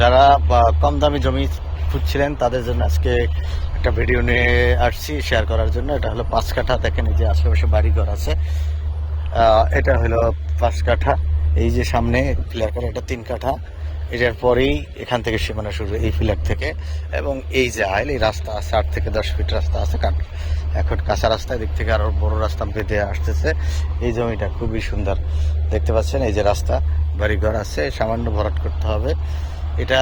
যারা কম দামি জমি খুঁজছিলেন তাদের জন্য আজকে একটা ভিডিও নিয়ে আসছি শেয়ার করার জন্য। এটা হলো পাঁচ কাঠা দেখেন এই যে আশেপাশে বাড়িঘর আছে। আহ, এটা হলো পাঁচ কাঠা। এই যে সামনে ফ্ল্যাট এটা তিন কাঠা। এটার পরেই এখান থেকে সীমানা শুরু এই ফ্ল্যাট থেকে। এবং এই যে আইল এই রাস্তা আছে আট থেকে দশ ফিট রাস্তা আছে কাঠ। এখন কাঁচা রাস্তা দিক থেকে আরও বড় রাস্তা বেঁধে আসতেছে। এই জমিটা খুবই সুন্দর। দেখতে পাচ্ছেন এই যে রাস্তা বাড়িঘর আছে সামান্য ভরাট করতে হবে। এটা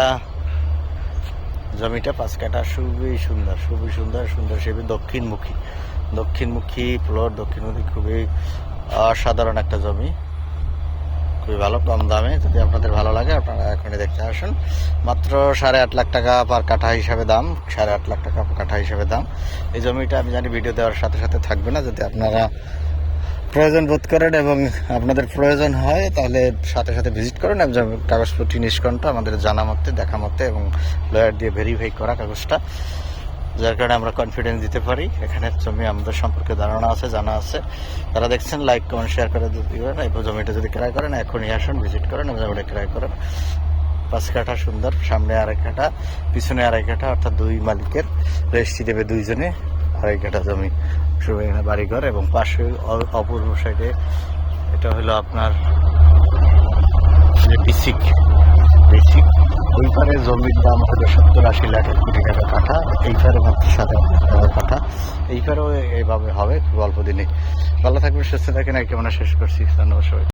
জমিটা পাঁচ কাঠা, খুবই সুন্দর খুবই সুন্দর সুন্দর সেবি দক্ষিণমুখী। দক্ষিণমুখী প্লট দক্ষিণমুখী খুবই অসাধারণ একটা জমি। খুবই ভালো, কম দামে। যদি আপনাদের ভালো লাগে, আপনারা এখনই দেখতে আসুন। মাত্র সাড়ে আট লাখ টাকা পার কাঠা হিসাবে দাম, সাড়ে আট লাখ টাকা কাঠা হিসাবে দাম। এই জমিটা আমি জানি ভিডিও দেওয়ার সাথে সাথে থাকবে না। যদি আপনারা প্রয়োজন বোধ করেন এবং আপনাদের প্রয়োজন হয়, তাহলে সাথে সাথে ভিজিট করেন এবং জমি- কাগজপত্র নিষ্কণ্ঠ আমাদের জানা মতে, দেখা মতে এবং লয়ার দিয়ে ভেরিফাই করা কাগজটা। যার কারণে আমরা কনফিডেন্স দিতে পারি। এখানে জমি আমাদের সম্পর্কে ধারণা আছে, জানা আছে। তারা দেখছেন লাইক কমেন্ট শেয়ার করে দিবেন এবং জমিটা যদি ক্রয় করেন, এখনই আসুন ভিজিট করেন এবং জমিটা ক্রয় করেন। পাঁচ কাঠা সুন্দর, সামনে আড়াই কাঠা, পিছনে আড়াই কাঠা, অর্থাৎ দুই মালিকের। রেজিস্ট্রি দেবে দুইজনে। জমি বাড়িঘর এবং পাশে অপূর্ব সাইডে এটা হলো আপনার যে ওই পারে জমির দাম হলো সত্তর আশি লাখ কোটি টাকা কাঠা, এই পারে মাত্র সাত টাকা কাঠা। এই পারেও এইভাবে হবে, খুব অল্প দিনে। ভালো থাকবেন, সুস্থ থাকেন কেমন শেষ করছি। ধন্যবাদ সবাই